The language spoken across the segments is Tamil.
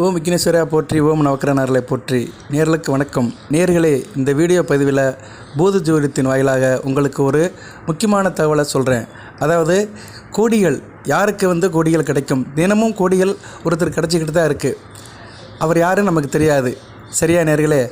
ஓம் விக்னேஸ்வரா போற்றி ஓம் நவக்கரனர்களை போற்றி. நேர்களுக்கு வணக்கம். நேர்களே இந்த வீடியோ பதிவில் பூத ஜோதிடத்தின் வாயிலாக உங்களுக்கு ஒரு முக்கியமான தகவலை சொல்கிறேன் அதாவது கோடிகள் யாருக்கு வந்து கோடிகள் கிடைக்கும்? தினமும் கோடிகள் ஒருத்தர் கிடச்சிக்கிட்டு தான் இருக்குது அவர் யாருன்னு நமக்கு தெரியாது. சரியா நேர்களே?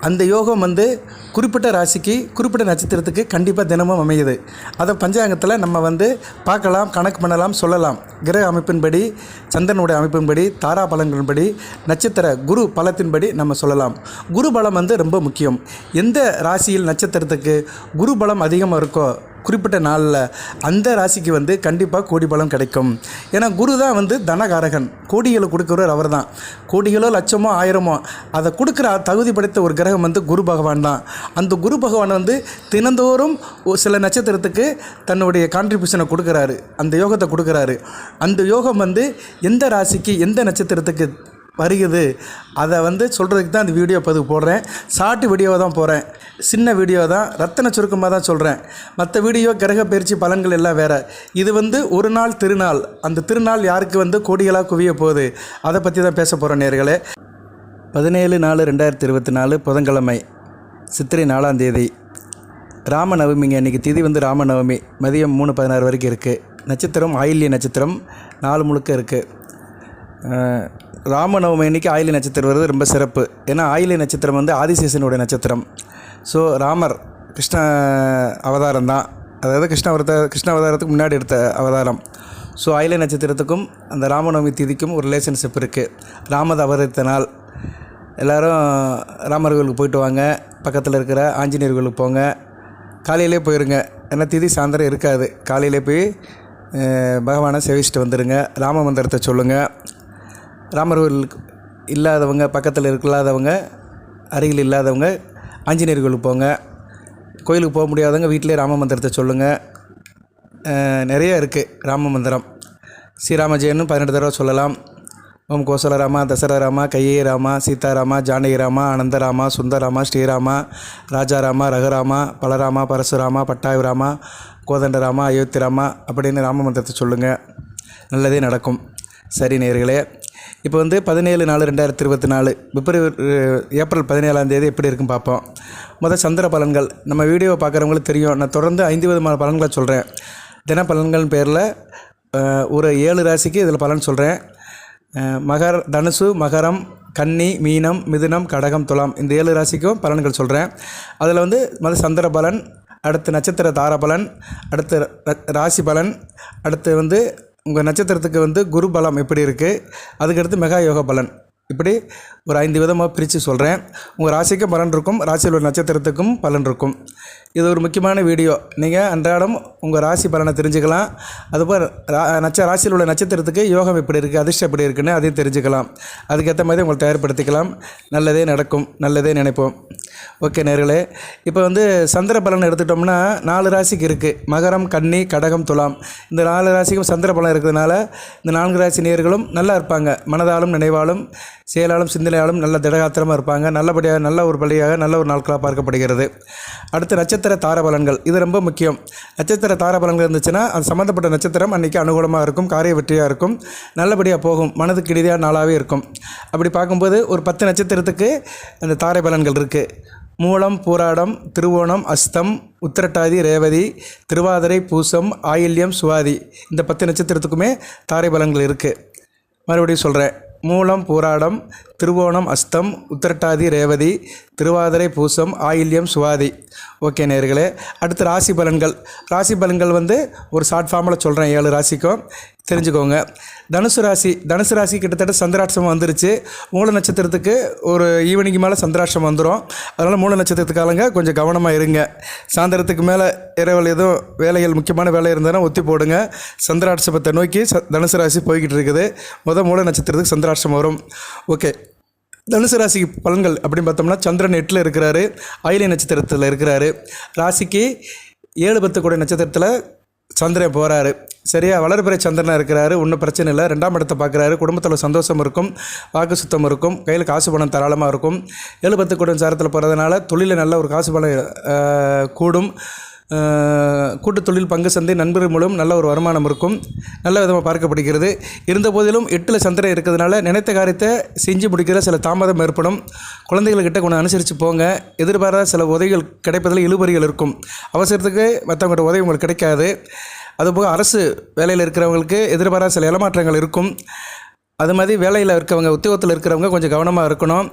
அந்த யோகம் வந்து குறிப்பிட்ட ராசிக்கு குறிப்பிட்ட நட்சத்திரத்துக்கு கண்டிப்பாக தினமும் அமையுது. அதை பஞ்சாங்கத்தில் நம்ம வந்து பார்க்கலாம் கணக்கு பண்ணலாம் சொல்லலாம். கிரக அமைப்பின்படி சந்திரனுடைய அமைப்பின்படி தாரா பலங்களின்படி நட்சத்திர குரு பலத்தின்படி நம்ம சொல்லலாம். குரு பலம் வந்து ரொம்ப முக்கியம். எந்த ராசியில் நட்சத்திரத்துக்கு குரு பலம் அதிகமாக இருக்கோ குறிப்பிட்ட நாளில் அந்த ராசிக்கு வந்து கண்டிப்பாக கோடி பலம் கிடைக்கும். ஏன்னா குரு தான் வந்து தனகாரகன். கோடிகளை கொடுக்குறவர் அவர் தான் கோடிகளோ லட்சமோ ஆயிரமோ அதை கொடுக்குற தகுதி படைத்த ஒரு கிரகம் வந்து குரு பகவான் தான். அந்த குரு பகவான் வந்து தினந்தோறும் ஒரு சில நட்சத்திரத்துக்கு தன்னுடைய கான்ட்ரிபியூஷனை கொடுக்குறாரு. அந்த யோகத்தை கொடுக்குறாரு. அந்த யோகம் வந்து எந்த ராசிக்கு எந்த நட்சத்திரத்துக்கு வருகிறது. அதை வந்து சொல்கிறதுக்கு தான் இந்த வீடியோ பதிவு போடுறேன். ஷார்ட் வீடியோவை தான் போகிறேன் சின்ன வீடியோ தான். ரத்தன சுருக்கமாக தான் சொல்கிறேன் மற்ற வீடியோ கிரக பயிற்சி பலன்கள் எல்லாம் வேறு. இது வந்து ஒரு நாள் திருநாள். அந்த திருநாள் யாருக்கு வந்து கோடிகளாக குவிய போகுது? அதை பற்றி தான் பேச போகிறோம் நேர்களே. பதினேழு நாலு ரெண்டாயிரத்தி இருபத்தி நாலு புதன்கிழமை சித்திரை நாலாம் தேதி. ராமநவமிங்க. அன்றைக்கி திதி வந்து ராமநவமி. மதியம் மூணு பதினாறு வரைக்கும் இருக்குது நட்சத்திரம் ஆயில்ய நட்சத்திரம் நாலு முழுக்க இருக்குது ராமநவமி அன்னைக்கு ஆயிலி நட்சத்திரம் வருது ரொம்ப சிறப்பு. ஏன்னா ஆயிலி நட்சத்திரம் வந்து ஆதிசேஷனுடைய நட்சத்திரம். ஸோ ராமர் கிருஷ்ண அவதாரம் தான். அதாவது கிருஷ்ண அவதார கிருஷ்ண அவதாரத்துக்கு முன்னாடி எடுத்த அவதாரம். ஸோ ஆயிலை நட்சத்திரத்துக்கும் அந்த ராமநவமி திதிக்கும் ஒரு ரிலேஷன்ஷிப் இருக்குது ராமத அவதரித்த நாள் எல்லோரும் ராமர் கோயிலுக்கு போயிட்டு வாங்க. பக்கத்தில் இருக்கிற ஆஞ்சநேயர் கோயிலுக்கு போங்க. காலையிலே போயிருங்க. ஏன்னா திதி சாயந்தரம் இருக்காது. காலையிலே போய் பகவானை சேவிச்சுட்டு வந்துடுங்க ராம மந்திரத்தை சொல்லுங்கள் ராமர் கோவில் இல்லாதவங்க பக்கத்தில் இல்லாதவங்க அருகில் இல்லாதவங்க ஆஞ்சநேயர் கோயிலுக்கு போங்க. கோயிலுக்கு போக முடியாதவங்க வீட்டிலே ராம மந்திரத்தை சொல்லுங்கள் நிறைய இருக்குது ராம மந்திரம். ஸ்ரீராம ஜெயன்னு பதினெட்டு தடவை சொல்லலாம். ஓம் கோசலராமா தசரராமா கையே ராமா சீதாராமா ஜானகி ராமா அனந்தராமா சுந்தராமா ஸ்ரீராமா ராஜாராமா ரகுராமா பலராமா பரசுராமா பட்டாயுராமா கோதண்டராமா அயோத்திராமா அப்படின்னு ராம மந்திரத்தை சொல்லுங்கள் நல்லதே நடக்கும். சரி நேர்களே இப்போ வந்து பதினேழு நாலு ரெண்டாயிரத்தி இருபத்தி நாலு பிப்ரவரி ஏப்ரல் பதினேழாம் தேதி எப்படி இருக்குன்னு பார்ப்போம். முதல் சந்திர பலன்கள். நம்ம வீடியோவை பார்க்குறவங்களுக்கு தெரியும். நான் தொடர்ந்து ஐந்து விதமான பலன்களை சொல்கிறேன் தின பலன்கள் பேரில் ஒரு ஏழு ராசிக்கு இதில் பலன் சொல்கிறேன் மகர் தனுசு மகரம் கன்னி மீனம் மிதுனம் கடகம் துலாம். இந்த ஏழு ராசிக்கும் பலன்கள் சொல்கிறேன் அதில் வந்து மத சந்திர பலன் அடுத்து நட்சத்திர தார பலன் அடுத்து ராசி பலன் அடுத்து வந்து உங்கள் நட்சத்திரத்துக்கு வந்து குரு பலம் எப்படி இருக்குது அதுக்கடுத்து மெகா யோக பலன். இப்படி ஒரு ஐந்து விதமாக பிரித்து சொல்கிறேன் உங்கள் ராசிக்கும் பலன் இருக்கும் ராசியில் ஒரு நட்சத்திரத்துக்கும் பலன் இருக்கும். இது ஒரு முக்கியமான வீடியோ. நீங்கள் அன்றாடம் உங்கள் ராசி பலனை தெரிஞ்சுக்கலாம். அதுபோல் ரா நட்ச ராசியில் உள்ள நட்சத்திரத்துக்கு யோகம் எப்படி இருக்குது அதிர்ஷ்டம் எப்படி இருக்குன்னு அதையும் தெரிஞ்சுக்கலாம். அதுக்கேற்ற மாதிரி உங்களை தயார்படுத்திக்கலாம். நல்லதே நடக்கும் நல்லதே நினைப்போம். ஓகே நேர்களே இப்போ வந்து சந்திர பலன் எடுத்துட்டோம்னா நாலு ராசிக்கு இருக்குது மகரம் கன்னி கடகம் துலாம். இந்த நாலு ராசிக்கும் சந்திர பலன் இருக்கிறதுனால இந்த நான்கு ராசி நேர்களும் நல்லா இருப்பாங்க. மனதாலும் நினைவாலும் செயலாலும் சிந்தனையாலும் நல்ல திடகாத்திரமாக இருப்பாங்க. நல்லபடியாக நல்ல ஒரு பள்ளியாக நல்ல ஒரு நாட்களாக பார்க்கப்படுகிறது. அடுத்து நட்சத்திர நட்சத்திர பலன்கள் இது ரொம்ப முக்கியம். நட்சத்திர தாரபலன்கள் இருந்துச்சுன்னா அது சம்மந்தப்பட்ட நட்சத்திரம் அன்றைக்கி அனுகூலமாக இருக்கும் காரிய வெற்றியாக இருக்கும் நல்லபடியாக போகும் மனதுக்கு இடையாக நாளாகவே இருக்கும். அப்படி பார்க்கும்போது ஒரு பத்து நட்சத்திரத்துக்கு அந்த தாரை பலன்கள் இருக்குது மூலம் பூராடம் திருவோணம் அஸ்தம் உத்திரட்டாதி ரேவதி திருவாதிரை பூசம் ஆயில்யம் சுவாதி. இந்த பத்து நட்சத்திரத்துக்குமே தாரை பலன்கள் இருக்குது மறுபடியும் சொல்கிறேன் மூலம் பூராடம் திருவோணம் அஸ்தம் உத்திரட்டாதி ரேவதி திருவாதிரை பூசம் ஆயில்யம் சுவாதி. ஓகே நேர்களே அடுத்து ராசி பலன்கள். ராசி பலன்கள் வந்து ஒரு ஷார்ட் ஃபார்மில் சொல்கிறேன் ஏழு ராசிக்கும். தெரிஞ்சுக்கோங்க. தனுசு ராசி தனுசு ராசி கிட்டத்தட்ட சந்திராட்சம் வந்துருச்சு. மூல நட்சத்திரத்துக்கு ஒரு ஈவினிங்கு மேலே சந்திராட்சம் வந்துடும் அதனால் மூல நட்சத்திரத்துக்காலங்க கொஞ்சம் கவனமாக இருங்க. சாயந்தரத்துக்கு மேலே இரவில் எதுவும் வேலைகள் முக்கியமான வேலை இருந்தாலும் ஒத்தி போடுங்க. சந்திராட்சமத்தை நோக்கி ச தனுசு ராசி போய்கிட்டு இருக்குது. முதல் மூல நட்சத்திரத்துக்கு சந்திராட்சம் வரும். ஓகே. தனுசு ராசிக்கு பலன்கள் அப்படின்னு பார்த்தோம்னா சந்திரன் எட்டில் இருக்கிறாரு. ஆயிலை நட்சத்திரத்தில் இருக்கிறாரு. ராசிக்கு ஏழு பத்து கோடி நட்சத்திரத்தில் சந்திரன் போகிறாரு சரியா வளர்பிறை சந்திரனாக இருக்கிறாரு. ஒன்றும் பிரச்சனை இல்லை. ரெண்டாம் இடத்தை பார்க்குறாரு. குடும்பத்தில் சந்தோஷம் இருக்கும். வாக்கு சுத்தம் இருக்கும். கையில் காசு பணம் தாராளமாக இருக்கும். ஏழு பத்து சாரத்தில் போகிறதுனால தொழிலில் நல்ல ஒரு காசு பணம் கூடும். அஹ், தொழில் பங்கு சந்தை நண்பர்கள் மூலம் நல்ல ஒரு வருமானம் இருக்கும். நல்ல விதமாக பார்க்கப்படுகிறது. இருந்த போதிலும் எட்டில் சந்திரன் இருக்கிறதுனால நினைத்த காரியத்தை செஞ்சு முடிக்கிற சில தாமதம் ஏற்படும். குழந்தைகள்கிட்ட கொஞ்சம் அனுசரித்து போங்க. எதிர்பாராத சில உதவிகள் கிடைப்பதில் இழுபறிகள் இருக்கும். அவசரத்துக்கு மற்றவங்கள்ட்ட உதவி உங்களுக்கு கிடைக்காது. அதுபோக அரசு வேலையில் இருக்கிறவங்களுக்கு எதிர்பாராத சில இடமாற்றங்கள் இருக்கும். அது மாதிரி வேலையில் இருக்கிறவங்க உத்தியோகத்தில் இருக்கிறவங்க கொஞ்சம் கவனமாக இருக்கணும்.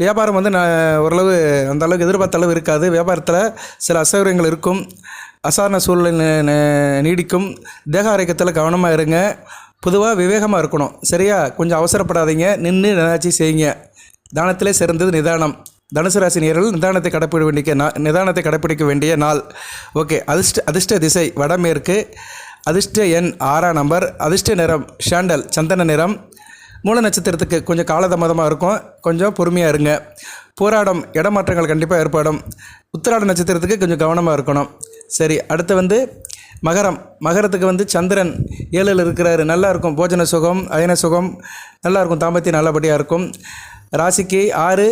வியாபாரம் வந்து நான் ஓரளவு அந்த அளவுக்கு எதிர்பார்த்த அளவு இருக்காது. வியாபாரத்தில் சில அசௌகரியங்கள் இருக்கும். அசாரண சூழ்நிலை நீடிக்கும். தேக ஆரோக்கியத்தில் கவனமாக இருங்க. பொதுவாக விவேகமாக இருக்கணும். சரியா? கொஞ்சம் அவசரப்படாதீங்க. நின்று ஏதாச்சும் செய்யுங்க. தானத்திலே சிறந்தது நிதானம். தனுசு ராசி நேரில் நிதானத்தை கடைப்பிடிக்க வேண்டிய நா நிதானத்தை கடைப்பிடிக்க வேண்டிய நாள். ஓகே. அதிர்ஷ்ட அதிர்ஷ்ட திசை வடமேற்கு. அதிர்ஷ்ட எண் ஆறாம் நம்பர். அதிர்ஷ்ட நிறம் ஷாண்டல் சந்தன நிறம். மூல நட்சத்திரத்துக்கு கொஞ்சம் காலதாமதமாக இருக்கும். கொஞ்சம் பொறுமையாக இருங்க. போராடம் இடமாற்றங்கள் கண்டிப்பாக ஏற்படும். உத்திராட நட்சத்திரத்துக்கு கொஞ்சம் கவனமாக இருக்கணும். சரி அடுத்து வந்து மகரம். மகரத்துக்கு வந்து சந்திரன் ஏழில் இருக்கிறாரு. நல்லா இருக்கும். போஜன சுகம் அயன சுகம் நல்லா இருக்கும். தாம்பத்தியம் நல்லபடியாக இருக்கும். ராசிக்கு ஆறு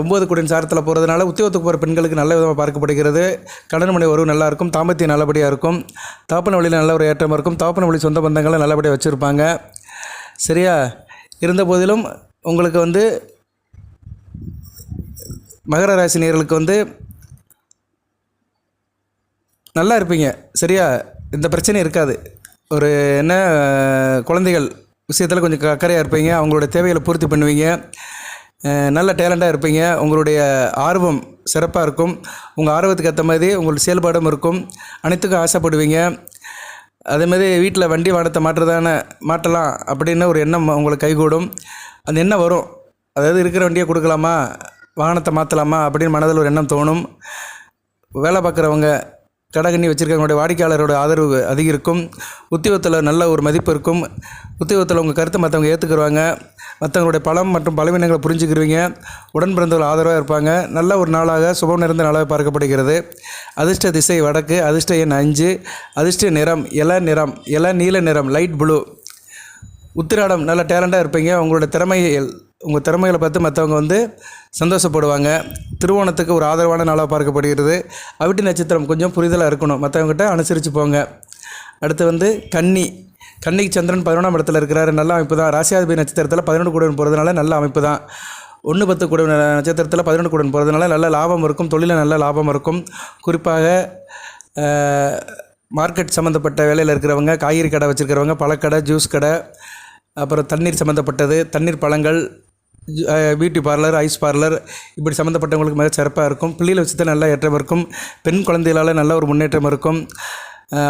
ஒம்பது குடியின் சாரத்தில் போகிறதுனால உத்தியோகத்துக்கு போகிற பெண்களுக்கு நல்ல விதமாக பார்க்கப்படுகிறது. கடன் மனை உறவு நல்லாயிருக்கும் தாம்பத்தியம் நல்லபடியாக இருக்கும். தாப்பன வழியில் நல்ல ஒரு ஏற்றம் இருக்கும். தாப்பன வழி சொந்த பந்தங்களை நல்லபடியாக வச்சுருப்பாங்க. சரியா? இருந்த போதிலும் உங்களுக்கு வந்து மகர ராசி நேர்களுக்கு வந்து நல்லா இருப்பீங்க சரியா? இந்த பிரச்சனை இருக்காது. ஒரு என்ன குழந்தைகள் விஷயத்தில் கொஞ்சம் அக்கறையாக இருப்பீங்க அவங்களோட தேவைகளை பூர்த்தி பண்ணுவீங்க நல்ல டேலண்ட்டாக இருப்பீங்க உங்களுடைய ஆர்வம் சிறப்பாக இருக்கும் உங்கள் ஆர்வத்துக்கு ஏற்ற மாதிரி உங்களுடைய செயல்பாடும் இருக்கும் அனைத்துக்கும் ஆசைப்படுவீங்க அதேமாரி வீட்டில் வண்டி வாகனத்தை மாற்றுறதான மாற்றலாம் அப்படின்னு ஒரு எண்ணம் உங்களுக்கு கைகூடும். அந்த எண்ணம் வரும். அதாவது இருக்கிற வண்டியை கொடுக்கலாமா? வாகனத்தை மாற்றலாமா அப்படின்னு மனதில் ஒரு எண்ணம் தோணும். வேலை பார்க்குறவங்க கடைகண்ணி வச்சுருக்கவங்களுடைய வாடிக்கையாளரோட ஆதரவு அதிகரிக்கும். உத்தியோகத்தில் நல்ல ஒரு மதிப்பு இருக்கும். உத்தியோகத்தில் உங்கள் கருத்தை மற்றவங்க ஏற்றுக்குருவாங்க மற்றவங்களுடைய பலம் மற்றும் பலவீனங்களை புரிஞ்சுக்கிருவீங்க. உடன் பிறந்தவர்கள் ஆதரவாக இருப்பாங்க. நல்ல ஒரு நாளாக சுபம் நிறைந்த நாளாக பார்க்கப்படுகிறது. அதிர்ஷ்ட திசை வடக்கு அதிர்ஷ்ட எண் அஞ்சு அதிர்ஷ்ட நிறம் இள நிறம் இள நீல நிறம் லைட் ப்ளூ. உத்திராடம் நல்ல டேலண்டாக இருப்பீங்க. உங்களோட திறமைகள் உங்கள் திறமைகளை பார்த்து மற்றவங்க வந்து சந்தோஷப்படுவாங்க. திருவோணத்துக்கு ஒரு ஆதரவான நாளாக பார்க்கப்படுகிறது. அவிட்டு நட்சத்திரம் கொஞ்சம் புரிதலாக இருக்கணும். மற்றவங்ககிட்ட அனுசரித்து போங்க. அடுத்து வந்து கன்னி. கன்னிக்கு சந்திரன் பதினொன்றாம் இடத்துல இருக்கிறாரு. நல்ல அமைப்பு தான். ராசியாதிபதி நட்சத்திரத்தில் பதினொன்று கூடன் போகிறதுனால நல்ல அமைப்பு தான். ஒன்று பத்து கூட நட்சத்திரத்தில் பதினொன்று கூடன் போகிறதுனால நல்ல லாபம் இருக்கும். தொழிலில் நல்ல லாபம் இருக்கும். குறிப்பாக மார்க்கெட் சம்மந்தப்பட்ட வேலையில் இருக்கிறவங்க காய்கறி கடை வச்சுருக்கிறவங்க பழக்கடை ஜூஸ் கடை அப்புறம் தண்ணீர் சம்மந்தப்பட்டது தண்ணீர் பழங்கள் பியூட்டி பார்லர் ஐஸ் பார்லர் இப்படி சம்மந்தப்பட்டவங்களுக்கு மிக சிறப்பாக இருக்கும். பிள்ளைகளை வச்சு நல்ல ஏற்றம் இருக்கும். பெண் குழந்தைகளால் நல்ல ஒரு முன்னேற்றம் இருக்கும்.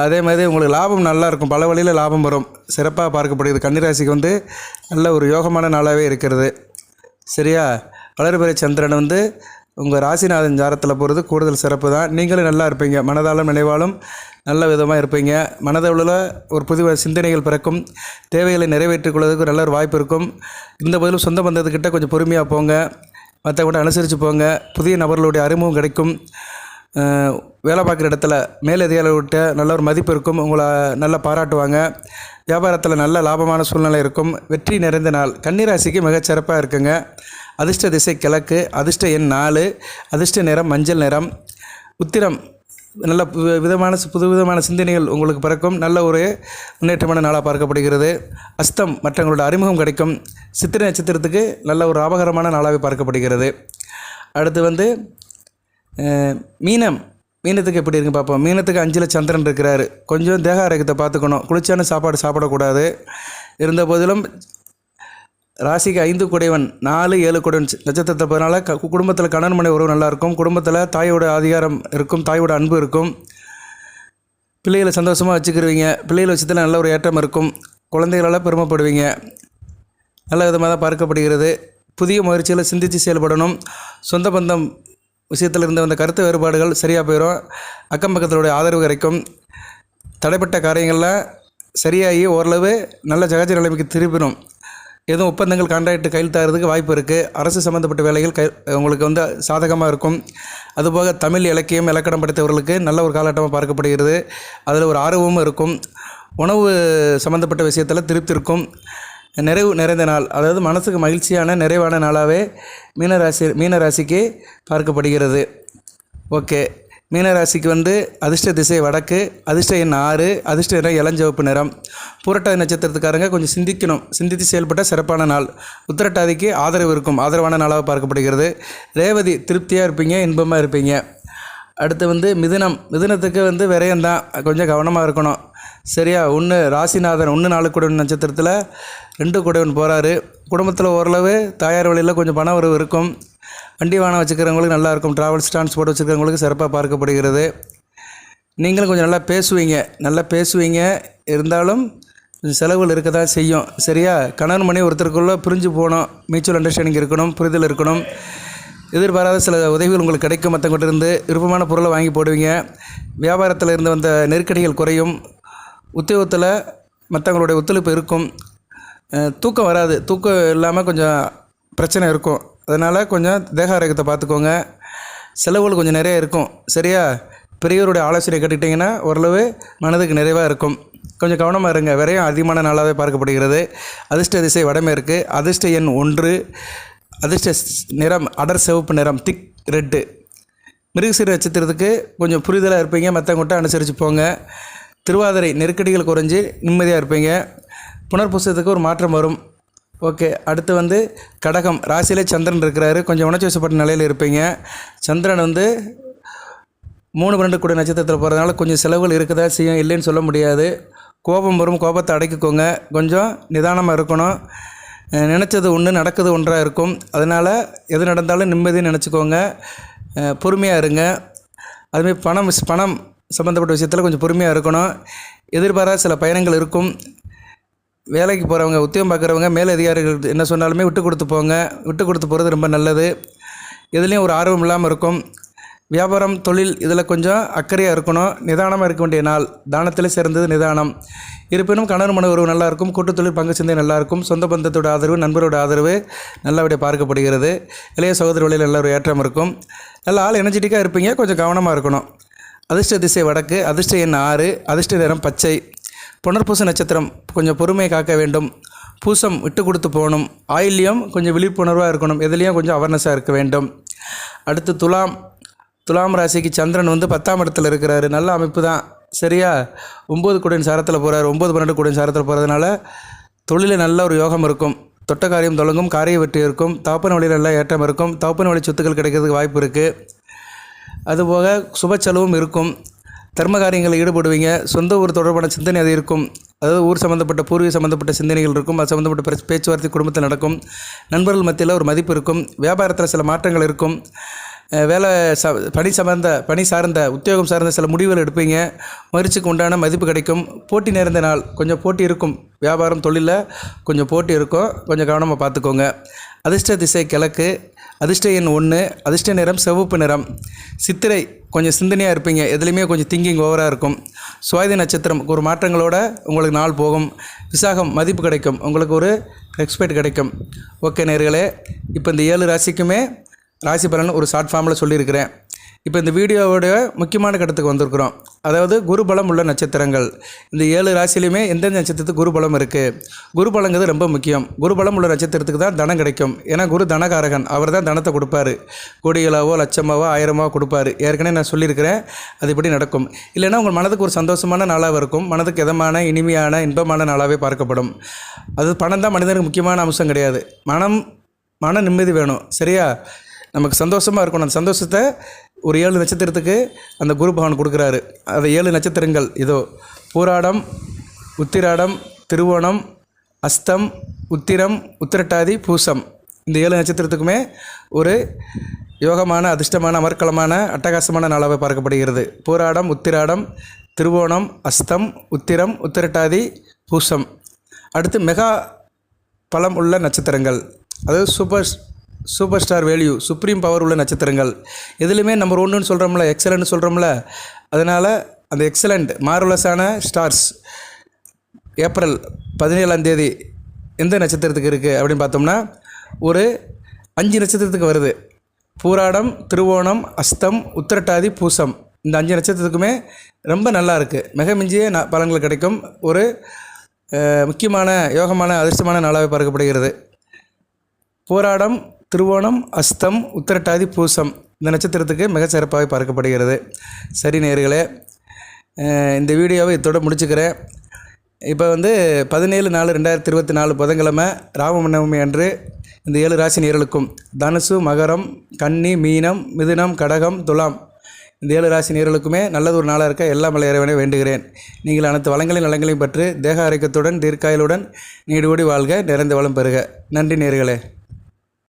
அதே மாதிரி உங்களுக்கு லாபம் நல்லா இருக்கும். பல வழியில் லாபம் வரும். சிறப்பாக பார்க்கப்படுகிறது. கன்னிராசிக்கு வந்து நல்ல ஒரு யோகமான நாளாகவே இருக்கிறது. சரியா? வளர்பிறை சந்திரன் வந்து உங்கள் ராசிநாதன் ஜாரத்தில் போகிறது கூடுதல் சிறப்பு தான். நீங்களும் நல்லா இருப்பீங்க. மனதாலும் நினைவாலும் நல்ல விதமாக இருப்பீங்க. மனதளவில் ஒரு புதிய சிந்தனைகள் பிறக்கும். தேவைகளை நிறைவேற்றிக்கொள்வதற்கு நல்ல ஒரு வாய்ப்பு இருக்கும். இந்த பதிலும் சொந்த பந்தத்துக்கிட்ட கொஞ்சம் பொறுமையாக போங்க. மற்றவங்கள்ட்ட அனுசரித்து போங்க. புதிய நபர்களுடைய அறிமுகம் கிடைக்கும். வேலை பார்க்குற இடத்துல மேலதிகாரிகிட்ட நல்ல ஒரு மதிப்பு இருக்கும். உங்களை நல்லா பாராட்டுவாங்க. வியாபாரத்தில் நல்ல லாபமான சூழ்நிலை இருக்கும். வெற்றி நிறைந்த நாள். கன்னிராசிக்கு மிகச்சிறப்பாக இருக்குங்க. அதிர்ஷ்ட திசை கிழக்கு அதிர்ஷ்ட எண் நாலு அதிர்ஷ்ட நிறம் மஞ்சள் நிறம். உத்திரம் நல்ல பு- விதமான புது விதமான சிந்தனைகள் உங்களுக்கு பிறக்கும். நல்ல ஒரு முன்னேற்றமான நாளாக பார்க்கப்படுகிறது. அஸ்தம் மற்றவங்களோட அறிமுகம் கிடைக்கும். சித்திரை நட்சத்திரத்துக்கு நல்ல ஒரு ஆபகரமான நாளாகவே பார்க்கப்படுகிறது. அடுத்து வந்து மீனம். மீனத்துக்கு எப்படி இருக்கு பார்ப்போம். மீனத்துக்கு அஞ்சில் சந்திரன் இருக்கிறாரு. கொஞ்சம் தேக ஆரோக்கியத்தை பார்த்துக்கணும். குளிர்ச்சியான சாப்பாடு சாப்பிடக்கூடாது. இருந்த போதிலும் ராசிக்கு ஐந்து குடைவன் நாலு ஏழு குடைவன் நட்சத்திரத்தை போகிறனால க குடும்பத்தில் கணவன் மனை உறவு நல்லா இருக்கும். குடும்பத்தில் தாயோட அதிகாரம் இருக்கும் தாயோட அன்பு இருக்கும். பிள்ளைகளை சந்தோஷமாக வச்சுக்கிருவீங்க. பிள்ளைகள் விஷயத்தில் நல்ல ஒரு ஏற்றம் இருக்கும். குழந்தைகளால் பெருமைப்படுவீங்க. நல்ல விதமாக தான் பார்க்கப்படுகிறது. புதிய முயற்சிகளை சிந்தித்து செயல்படணும். சொந்த பந்தம் விஷயத்தில் இருந்த அந்த கருத்து வேறுபாடுகள் சரியாக போயிடும் அக்கம் பக்கத்தினுடைய ஆதரவு கிடைக்கும். தடைப்பட்ட காரியங்கள்லாம் சரியாகி ஓரளவு நல்ல சகஜ நிலைமைக்கு திருப்பிடும் எதுவும் ஒப்பந்தங்கள் கான்ட்ராக்ட் கையெழுத்தாகிறதுக்கு வாய்ப்பு இருக்குது அரசு சம்மந்தப்பட்ட வேலைகள் கை உங்களுக்கு வந்து சாதகமாக இருக்கும். அதுபோக தமிழ் இலக்கியம் இலக்கணம் படித்தவர்களுக்கு நல்ல ஒரு காலகட்டமாக பார்க்கப்படுகிறது. அதில் ஒரு ஆர்வமும் இருக்கும். உணவு சம்மந்தப்பட்ட விஷயத்தில் திருப்தி இருக்கும். நிறைவு நிறைந்த நாள் அதாவது மனசுக்கு மகிழ்ச்சியான நிறைவான நாளாகவே மீனராசி மீனராசிக்கு பார்க்கப்படுகிறது. ஓகே. மீனராசிக்கு வந்து அதிர்ஷ்ட திசை வடக்கு அதிர்ஷ்ட எண் ஆறு அதிர்ஷ்ட நிறம் இளஞ்சவப்பு நிறம். பூரட்டாதி நட்சத்திரத்துக்காரங்க கொஞ்சம் சிந்திக்கணும். சிந்தித்து செயல்பட்ட சிறப்பான நாள். உத்திரட்டாதிக்கு ஆதரவு இருக்கும். ஆதரவான நாளாக பார்க்கப்படுகிறது. ரேவதி திருப்தியாக இருப்பீங்க இன்பமாக இருப்பீங்க. அடுத்து வந்து மிதுனம். மிதுனத்துக்கு வந்து விரயம்தான். கொஞ்சம் கவனமாக இருக்கணும். சரியா? ஒன்று ராசிநாதன் ஒன்று நாலு குடவன் நட்சத்திரத்தில் ரெண்டு குடவன் போகிறாரு குடும்பத்தில் ஓரளவு தாயார் வழியில் கொஞ்சம் பண வரவு இருக்கும். வண்டி வாகனம் வச்சுக்கிறவங்களுக்கு நல்லாயிருக்கும் ட்ராவல்ஸ் டிரான்ஸ்போர்ட் வச்சுருக்கிறவங்களுக்கு சிறப்பாக பார்க்கப்படுகிறது. நீங்களும் கொஞ்சம் நல்லா பேசுவீங்க. நல்லா பேசுவீங்க. இருந்தாலும் கொஞ்சம் செலவுகள் இருக்க தான் செய்யும். சரியா? கணவன் மணி ஒருத்தருக்குள்ளே பிரிஞ்சு போகணும். மியூச்சுவல் அண்டர்ஸ்டாண்டிங் இருக்கணும். புரிதல் இருக்கணும். எதிர்பாராத சில உதவிகள் உங்களுக்கு கிடைக்கும். மற்றவங்கிட்ட இருந்து விருப்பமான பொருளை வாங்கி போடுவீங்க. வியாபாரத்தில் இருந்து வந்த நெருக்கடிகள் குறையும். உத்தியோகத்தில் மற்றவங்களுடைய ஒத்துழைப்பு இருக்கும். தூக்கம் வராது. தூக்கம் இல்லாமல் கொஞ்சம் பிரச்சனை இருக்கும். அதனால் கொஞ்சம் தேக ஆரோக்கியத்தை பார்த்துக்கோங்க செலவுகள் கொஞ்சம் நிறைய இருக்கும். சரியா? பெரியவருடைய ஆலோசனை கேட்டுக்கிட்டிங்கன்னா ஓரளவு மனதுக்கு நிறைவாக இருக்கும். கொஞ்சம் கவனமாக இருங்க. விரையும் அதிகமான நாளாகவே பார்க்கப்படுகிறது. அதிர்ஷ்ட திசை வடமேற்கு அதிர்ஷ்ட எண் ஒன்று. அதிர்ஷ்ட நிறம் அடர் சிவப்பு நிறம் திக் ரெட்டு. மிருகசீர நட்சத்திரத்துக்கு கொஞ்சம் புரிதலாக இருப்பீங்க. மற்றவங்கள்ட்ட அனுசரித்து போங்க. திருவாதிரை நெருக்கடிகள் குறைஞ்சி நிம்மதியாக இருப்பீங்க. புனர்பூசத்துக்கு ஒரு மாற்றம் வரும். ஓகே அடுத்து வந்து கடகம். ராசியிலே சந்திரன் இருக்கிறாரு. கொஞ்சம் உணர்ச்சி வசப்பட்ட நிலையில் இருப்பீங்க. சந்திரன் வந்து மூணு பன்னெண்டு கூட நட்சத்திரத்தில் போகிறதுனால கொஞ்சம் செலவுகள் இருக்கதா செய்யும் இல்லைன்னு சொல்ல முடியாது. கோபம் வரும். கோபத்தை அடக்கிக்கோங்க. கொஞ்சம் நிதானமாக இருக்கணும். நினச்சது ஒன்று நடக்குது ஒன்றாக இருக்கும். அதனால் எது நடந்தாலும் நிம்மதியாக நினச்சிக்கோங்க. பொறுமையாக இருங்க. அதுமாதிரி பணம் பணம் சம்மந்தப்பட்ட விஷயத்தில் கொஞ்சம் பொறுமையாக இருக்கணும். எதிர்பாராத சில பயணங்கள் இருக்கும். வேலைக்கு போகிறவங்க உத்தியோகம் பார்க்குறவங்க மேலதிகாரிகள் என்ன சொன்னாலுமே விட்டு கொடுத்து போங்க. விட்டு கொடுத்து போகிறது ரொம்ப நல்லது. எதுலேயும் ஒரு ஆர்வம் இல்லாமல் இருக்கும். வியாபாரம் தொழில் இதில் கொஞ்சம் அக்கறையாக இருக்கணும். நிதானமாக இருக்க வேண்டிய நாள். தானத்தில் சிறந்தது நிதானம். இருப்பினும் கணவர் மன உறவு நல்லாயிருக்கும் கூட்டுத்தொழில் தொழில் பங்கு சந்தை நல்லா இருக்கும். சொந்த பந்தத்தோட ஆதரவு நண்பரோட ஆதரவு நல்லபடியாக பார்க்கப்படுகிறது. இளைய சகோதர வழியில் நல்ல ஒரு ஏற்றம் இருக்கும். நல்ல ஆள் எனர்ஜெட்டிக்காக இருப்பீங்க. கொஞ்சம் கவனமாக இருக்கணும். அதிர்ஷ்ட திசை வடக்கு அதிர்ஷ்ட எண் ஆறு அதிர்ஷ்ட நிறம் பச்சை. புனர்பூச நட்சத்திரம் கொஞ்சம் பொறுமையை காக்க வேண்டும். பூசம் விட்டு கொடுத்து போகணும். ஆயில்லையும் கொஞ்சம் விழிப்புணர்வாக இருக்கணும். எதுலேயும் கொஞ்சம் அவேர்னஸாக இருக்க வேண்டும். அடுத்து துலாம். துலாம் ராசிக்கு சந்திரன் வந்து பத்தாம் இடத்துல இருக்கிறாரு. நல்ல அமைப்பு தான். சரியா? ஒம்பது கூடையின் சாரத்தில் போகிறார் ஒம்பது பன்னெண்டு கூடையின் சாரத்தில் போகிறதுனால தொழிலில் நல்ல ஒரு யோகம் இருக்கும். தொட்ட காரியம் தொடங்கும். காரிய வெற்றி இருக்கும். தாப்பன வழியில் நல்ல ஏற்றம் இருக்கும். தாப்பன வழி சொத்துக்கள் கிடைக்கிறதுக்கு வாய்ப்பு இருக்குது அதுபோக சுப செலவும் இருக்கும். தர்ம காரியங்களில் ஈடுபடுவீங்க. சொந்த ஊர் தொடர்பான சிந்தனை அது இருக்கும். அதாவது ஊர் சம்மந்தப்பட்ட பூர்வீக சம்மந்தப்பட்ட சிந்தனைகள் இருக்கும். அது சம்மந்தப்பட்ட பேச்சுவார்த்தை குடும்பத்தில் நடக்கும். நண்பர்கள் மத்தியில் ஒரு மதிப்பு இருக்கும். வியாபாரத்தில் சில மாற்றங்கள் இருக்கும். வேலை ச பணி சம்மந்த பணி சார்ந்த உத்தியோகம் சார்ந்த சில முடிவுகள் எடுப்பீங்க. முயற்சிக்கு உண்டான மதிப்பு கிடைக்கும். போட்டி நிறைந்த நாள் கொஞ்சம் போட்டி இருக்கும். வியாபாரம் தொழிலில் கொஞ்சம் போட்டி இருக்கும். கொஞ்சம் கவனமாக பார்த்துக்கோங்க. அதிர்ஷ்ட திசை கிழக்கு. அதிர்ஷ்ட எண் ஒன்று அதிர்ஷ்ட நிறம் சிவப்பு நிறம். சித்திரை கொஞ்சம் சிந்தனையாக இருப்பீங்க. எதுலேயுமே கொஞ்சம் திங்கிங் ஓவராக இருக்கும். சுவாதி நட்சத்திரம் ஒரு மாற்றங்களோட உங்களுக்கு நாள் போகும். விசாகம் மதிப்பு கிடைக்கும். உங்களுக்கு ஒரு ரெஸ்பெக்ட் கிடைக்கும். ஓகே நேர்களே இப்போ இந்த ஏழு ராசிக்குமே ராசி பலன் ஒரு ஷார்ட் ஃபார்மில் சொல்லியிருக்கிறேன். இப்போ இந்த வீடியோவோட முக்கியமான கட்டத்துக்கு வந்திருக்கிறோம். அதாவது குரு பலம் உள்ள நட்சத்திரங்கள். இந்த ஏழு ராசிலையுமே எந்தெந்த நட்சத்திரத்துக்கு குரு பலம் இருக்குது குரு பலங்கிறது ரொம்ப முக்கியம். குரு பலம் உள்ள நட்சத்திரத்துக்கு தான் தனம் கிடைக்கும். ஏன்னா குரு தனகாரகன் அவர் தான் தனத்தை கொடுப்பாரு. கோடிகளாவோ லட்சமாவோ ஆயிரமாவோ கொடுப்பாரு. ஏற்கனவே நான் சொல்லியிருக்கிறேன் அது இப்படி நடக்கும். இல்லைன்னா உங்கள் மனதுக்கு ஒரு சந்தோஷமான நாளாக இருக்கும். மனதுக்கு இதமான இனிமையான இன்பமான நாளாகவே பார்க்கப்படும். அது பணம் தான் மனிதனுக்கு முக்கியமான அம்சம் கிடையாது. மனம் மன நிம்மதி வேணும். சரியா? நமக்கு சந்தோஷமாக இருக்கணும். அந்த சந்தோஷத்தை ஒரு ஏழு நட்சத்திரத்துக்கு அந்த குரு பகவான் கொடுக்குறாரு. அந்த ஏழு நட்சத்திரங்கள் இதோ பூராடம் உத்திராடம் திருவோணம் அஸ்தம் உத்திரம் உத்திரட்டாதி பூசம். இந்த ஏழு நட்சத்திரத்துக்குமே ஒரு யோகமான அதிர்ஷ்டமான அமர்க்கலமான அட்டகாசமான நாளாக பார்க்கப்படுகிறது. பூராடம் உத்திராடம் திருவோணம் அஸ்தம் உத்திரம் உத்திரட்டாதி பூசம். அடுத்து மெகா பலம் உள்ள நட்சத்திரங்கள். அதாவது super super star value supreme power உள்ள நட்சத்திரங்கள். எதுலையுமே நம்பர் ஒன்றுன்னு சொல்கிறோம்ல எக்ஸலண்ட்னு சொல்கிறோம்ல அதனால் அந்த எக்ஸலண்ட் மார்வலஸான ஸ்டார்ஸ் ஏப்ரல் பதினேழாம் தேதி எந்த நட்சத்திரத்துக்கு இருக்குது அப்படின்னு பார்த்தோம்னா ஒரு அஞ்சு நட்சத்திரத்துக்கு வருது. பூராடம் திருவோணம் அஸ்தம் உத்திரட்டாதி பூசம். இந்த அஞ்சு நட்சத்திரத்துக்குமே ரொம்ப நல்லா இருக்குது மிக மிஞ்சிய ந பலன்கள் கிடைக்கும். ஒரு முக்கியமான யோகமான அதிர்ஷ்டமான நாளாக பார்க்கப்படுகிறது. போராடம் திருவோணம் அஸ்தம் உத்திரட்டாதி பூசம். இந்த நட்சத்திரத்துக்கு மிக சிறப்பாக பார்க்கப்படுகிறது. சரி நேர்களே இந்த வீடியோவை இத்தோடு முடிச்சுக்கிறேன். இப்போ வந்து பதினேழு நாலு ரெண்டாயிரத்தி இருபத்தி நாலு புதன்கிழமை ராமநவமி அன்று இந்த ஏழு ராசி நேர்களுக்கும் தனுசு மகரம் கன்னி மீனம் மிதுனம் கடகம் துலாம் இந்த ஏழு ராசி நேர்களுக்குமே நல்லது ஒரு நாளாக இருக்க எல்லா மலை வேண்டுகிறேன். நீங்கள் அனைத்து வளங்களின் நலங்களையும் பற்றி தேக ஆரோக்கியத்துடன் தீர்க்காயலுடன் நீடுபடி வாழ்க நிறைந்த வளம் பெறுக. நன்றி நேர்களே